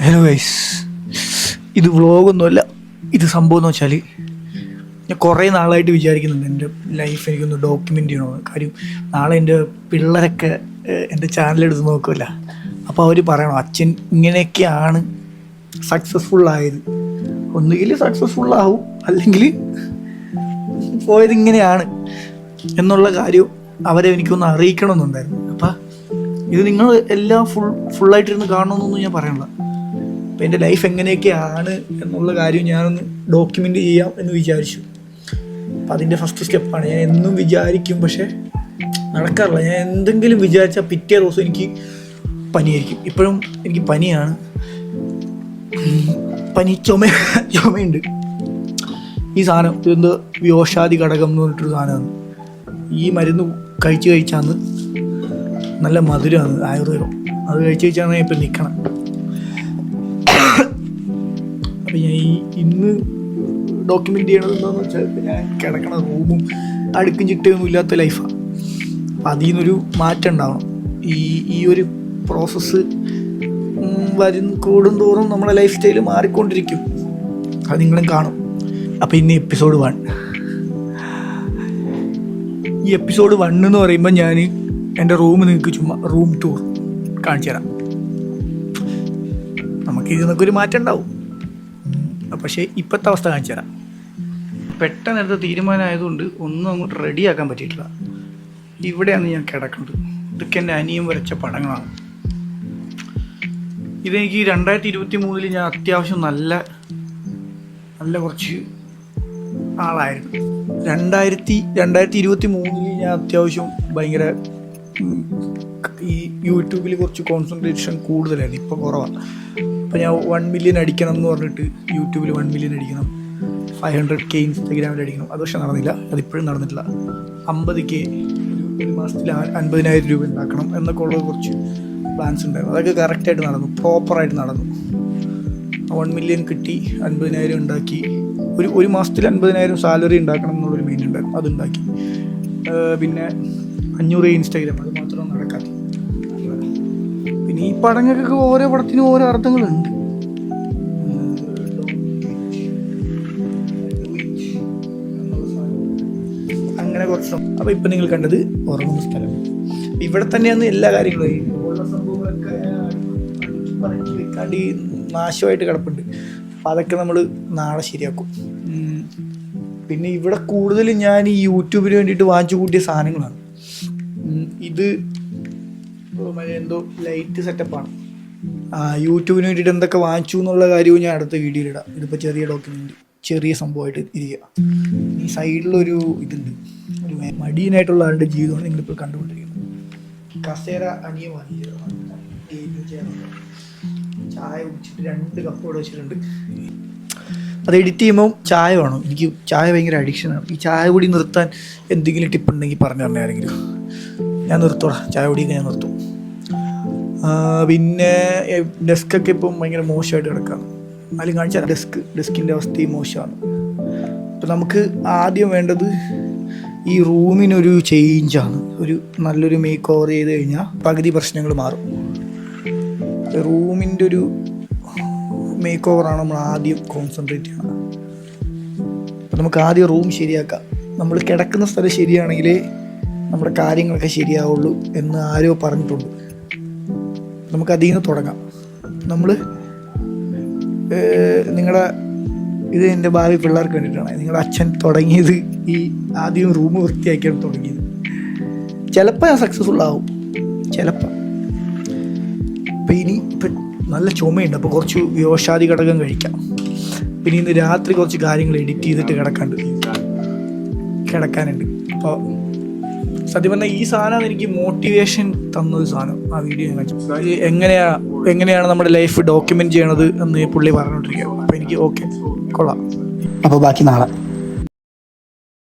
Hello guys ഇത് വ്ളോഗൊന്നുമല്ല. ഇത് സംഭവം എന്ന് വെച്ചാൽ ഞാൻ കുറേ നാളായിട്ട് വിചാരിക്കുന്നുണ്ട് എന്റെ ലൈഫ് എനിക്കൊന്ന് ഡോക്യുമെന്റ് ചെയ്യണമെന്ന്. കാര്യം നാളെ എന്റെ പിള്ളേരൊക്കെ എന്റെ ചാനലെടുത്ത് നോക്കുമല്ല അപ്പോൾ അവർ പറയണം അച്ഛൻ ഇങ്ങനെയൊക്കെയാണ് സക്സസ്ഫുൾ ആയത്. ഒന്നുകിൽ സക്സസ്ഫുൾ ആവും അല്ലെങ്കിൽ പോയത് ഇങ്ങനെയാണ് എന്നുള്ള കാര്യം അവരെ എനിക്കൊന്ന് അറിയിക്കണമെന്നുണ്ടായിരുന്നു. അപ്പം ഇത് നിങ്ങൾ എല്ലാം ഫുൾ ഫുള്ളായിട്ടിരുന്ന് കാണണമെന്നൊന്നും ഞാൻ പറയണില്ല. അപ്പം എന്റെ ലൈഫ് എങ്ങനെയൊക്കെയാണ് എന്നുള്ള കാര്യം ഞാനൊന്ന് ഡോക്യുമെന്റ് ചെയ്യാം എന്ന് വിചാരിച്ചു. അപ്പം അതിന്റെ ഫസ്റ്റ് സ്റ്റെപ്പാണ് ഞാൻ എന്നും വിചാരിക്കും പക്ഷേ നടക്കാറില്ല. ഞാൻ എന്തെങ്കിലും വിചാരിച്ചാൽ പിറ്റേ ദിവസം എനിക്ക് പനിയായിരിക്കും. ഇപ്പോഴും എനിക്ക് പനിയാണ്. പനി ചുമ ചുമയുണ്ട്. ഈ സാധനം ഇതെന്ത് വ്യോഷാദി ഘടകം എന്ന് പറഞ്ഞിട്ടൊരു സാധനമാണ്. ഈ മരുന്ന് കഴിച്ച് കഴിച്ചാന്ന് നല്ല മധുരമാണ് ആയുർവേദം. അത് കഴിച്ച് കഴിച്ചാണ് ഇപ്പം നിൽക്കണം അപ്പം ഞാൻ ഈ ഇന്ന് ഡോക്യുമെന്റ് ചെയ്യണത് എന്താണെന്ന് വെച്ചാൽ ഞാൻ കിടക്കണ റൂമും അടുക്കും ചിട്ടയൊന്നും ഇല്ലാത്ത ലൈഫാണ് അപ്പം അതിൽ നിന്നൊരു മാറ്റം ഉണ്ടാവണം. ഈ ഈ ഒരു പ്രോസസ്സ് വരും കൂടും തോറും നമ്മുടെ ലൈഫ് സ്റ്റൈൽ മാറിക്കൊണ്ടിരിക്കും. അത് നിങ്ങളും കാണും. അപ്പം ഇന്ന് എപ്പിസോഡ് വൺ ഈ എപ്പിസോഡ് വൺ എന്ന് പറയുമ്പോൾ ഞാൻ എന്റെ റൂം നിങ്ങൾക്ക് ചുമ്മാ റൂം ടൂർ കാണിച്ചു തരാം. നമുക്ക് ഇതിനൊക്കെ ഒരു മാറ്റം ഉണ്ടാവും. പക്ഷേ ഇപ്പോഴത്തെ അവസ്ഥ കാണിച്ചു തരാം. പെട്ടെന്ന് എടുത്ത തീരുമാനമായതുകൊണ്ട് ഒന്നും അങ്ങോട്ട് റെഡിയാക്കാൻ പറ്റിയിട്ടില്ല. ഇവിടെയാണ് ഞാൻ കിടക്കുന്നത്. ഇതൊക്കെ എന്റെ അനിയൻ വരച്ച പടങ്ങളാണ്. ഇതെനിക്ക് രണ്ടായിരത്തി ഇരുപത്തി മൂന്നിൽ ഞാൻ അത്യാവശ്യം നല്ല നല്ല കുറച്ച് ആളായിരുന്നു. രണ്ടായിരത്തി രണ്ടായിരത്തി ഇരുപത്തി മൂന്നിൽ ഞാൻ അത്യാവശ്യം ഭയങ്കര ഈ യൂട്യൂബിൽ കുറച്ച് കോൺസെൻട്രേഷൻ കൂടുതലായിരുന്നു. ഇപ്പോൾ കുറവാണ് അപ്പോൾ ഞാൻ വൺ മില്യൺ അടിക്കണം എന്ന് പറഞ്ഞിട്ട് യൂട്യൂബിൽ വൺ മില്യൺ അടിക്കണം ഫൈവ് ഹൺഡ്രഡ് കെ ഇൻസ്റ്റാഗ്രാമിൽ അടിക്കണം. അത് പക്ഷെ നടന്നില്ല. അതിപ്പോഴും നടന്നിട്ടില്ല. അമ്പത് കെ ഒരു മാസത്തിൽ അൻപതിനായിരം രൂപ ഉണ്ടാക്കണം എന്നൊക്കെ ഉള്ള കുറച്ച് പ്ലാൻസ് ഉണ്ടായിരുന്നു. അതൊക്കെ കറക്റ്റായിട്ട് നടന്നു. പ്രോപ്പറായിട്ട് നടന്നു. വൺ മില്യൺ കിട്ടി അൻപതിനായിരം ഉണ്ടാക്കി. ഒരു ഒരു മാസത്തിൽ അൻപതിനായിരം സാലറി ഉണ്ടാക്കണം എന്നുള്ളൊരു മെയിൻ ഉണ്ടായിരുന്നു. അതുണ്ടാക്കി പിന്നെ അഞ്ഞൂറ് ഇൻസ്റ്റാഗ്രാം അത് മാത്രം നടക്കാത്ത പിന്നെ ഈ പടങ്ങൾക്കൊക്കെ ഓരോ പടത്തിനും ഓരോ അർത്ഥങ്ങളുണ്ട്. അങ്ങനെ കുറച്ച് അപ്പൊ ഇപ്പൊ നിങ്ങൾ കണ്ടത് ഉറങ്ങുന്ന സ്ഥലം. ഇവിടെ തന്നെയാണ് എല്ലാ കാര്യങ്ങളും. ഉള്ള പറഞ്ഞു ഈ നാശമായിട്ട് കിടപ്പുണ്ട്. അപ്പം അതൊക്കെ നമ്മൾ നാളെ ശരിയാക്കും. പിന്നെ ഇവിടെ കൂടുതലും ഞാൻ ഈ യൂട്യൂബിന് വേണ്ടിയിട്ട് വാങ്ങിച്ചു കൂട്ടിയ സാധനങ്ങളാണ്. ഇത് എന്തോ ലൈറ്റ് സെറ്റപ്പാണ് യൂട്യൂബിന് വേണ്ടിയിട്ട് എന്തൊക്കെ വാങ്ങിച്ചു എന്നുള്ള കാര്യവും ഞാൻ അടുത്ത വീഡിയോയിൽ ഇടാം. ഇതിപ്പോൾ ചെറിയ ഡോക്യുമെന്റ് ചെറിയ സംഭവമായിട്ട് ഇരിക്കുക ഈ സൈഡിലൊരു ഇതുണ്ട്. ഒരു മടിയനായിട്ടുള്ള ആളുടെ ജീവിതമാണ് നിങ്ങളിപ്പോൾ കണ്ടുകൊണ്ടിരിക്കുന്നത്. കസേര അനിയ ചായ കുടിച്ചിട്ട് രണ്ട് കപ്പ് കപ്പോടെ വെച്ചിട്ടുണ്ട്. അത് എഡിറ്റ് ചെയ്യുമ്പോൾ ചായ വേണം. എനിക്ക് ചായ ഭയങ്കര അഡിക്ഷനാണ് ഈ ചായ കൂടി നിർത്താൻ എന്തെങ്കിലും ടിപ്പ് ഉണ്ടെങ്കിൽ പറഞ്ഞു തന്നെ ആരെങ്കിലും. ഞാൻ നിർത്തോടാ. ചായ കുടിയൊക്കെ ഞാൻ നിർത്തും. പിന്നെ ഡെസ്കൊക്കെ ഇപ്പം ഭയങ്കര മോശമായിട്ട് കിടക്കാം. എന്നാലും കാണിച്ചാൽ ഡെസ്ക് ഡെസ്കിന്റെ അവസ്ഥയും മോശമാണ്. അപ്പം നമുക്ക് ആദ്യം വേണ്ടത് ഈ റൂമിനൊരു ചേഞ്ചാണ് ഒരു നല്ലൊരു മേക്ക് ഓവർ ചെയ്ത് കഴിഞ്ഞാൽ പകുതി പ്രശ്നങ്ങൾ മാറും. റൂമിന്റെ ഒരു മേക്ക് ഓവറാണ് നമ്മൾ ആദ്യം കോൺസെൻട്രേറ്റ് ചെയ്യണം. അപ്പം നമുക്ക് ആദ്യം റൂം ശരിയാക്കാം. നമ്മൾ കിടക്കുന്ന സ്ഥലം ശരിയാണെങ്കിലേ നമ്മുടെ കാര്യങ്ങളൊക്കെ ശരിയാവുള്ളൂ എന്ന് ആരോ പറഞ്ഞിട്ടുണ്ട്. നമുക്ക് അതിൽ നിന്ന് തുടങ്ങാം. നമ്മൾ നിങ്ങളുടെ ഇത് എന്റെ ഭാവി പിള്ളേർക്ക് വേണ്ടിയിട്ടാണ്. നിങ്ങളുടെ അച്ഛൻ തുടങ്ങിയത് ഈ ആദ്യം റൂം വൃത്തിയാക്കിയാണ് തുടങ്ങിയത്. ചിലപ്പോൾ ഞാൻ സക്സസ്ഫുൾ ആവും. ചിലപ്പോൾ. ഇപ്പം ഇനി ഇപ്പം നല്ല ചുമയുണ്ട്. അപ്പോൾ കുറച്ച് വ്യോഷാദി ഘടകം കഴിക്കാം. പിന്നെ ഇന്ന് രാത്രി കുറച്ച് കാര്യങ്ങൾ എഡിറ്റ് ചെയ്തിട്ട് കിടക്കാണ്ട്. കിടക്കാനുണ്ട്. അപ്പോൾ സത്യം പറഞ്ഞാൽ ഈ സാധനമാണ് എനിക്ക് മോട്ടിവേഷൻ തന്നൊരു സാധനം. ആ വീഡിയോ ഞാൻ വെച്ചു എങ്ങനെയാ എങ്ങനെയാണ് നമ്മുടെ ലൈഫ് ഡോക്യുമെന്റ് ചെയ്യണത് എന്ന് പുള്ളി പറഞ്ഞോണ്ടിരിക്കുക അപ്പൊ എനിക്ക് ഓക്കെ കൊള്ളാം. അപ്പോൾ ബാക്കി നാളെ.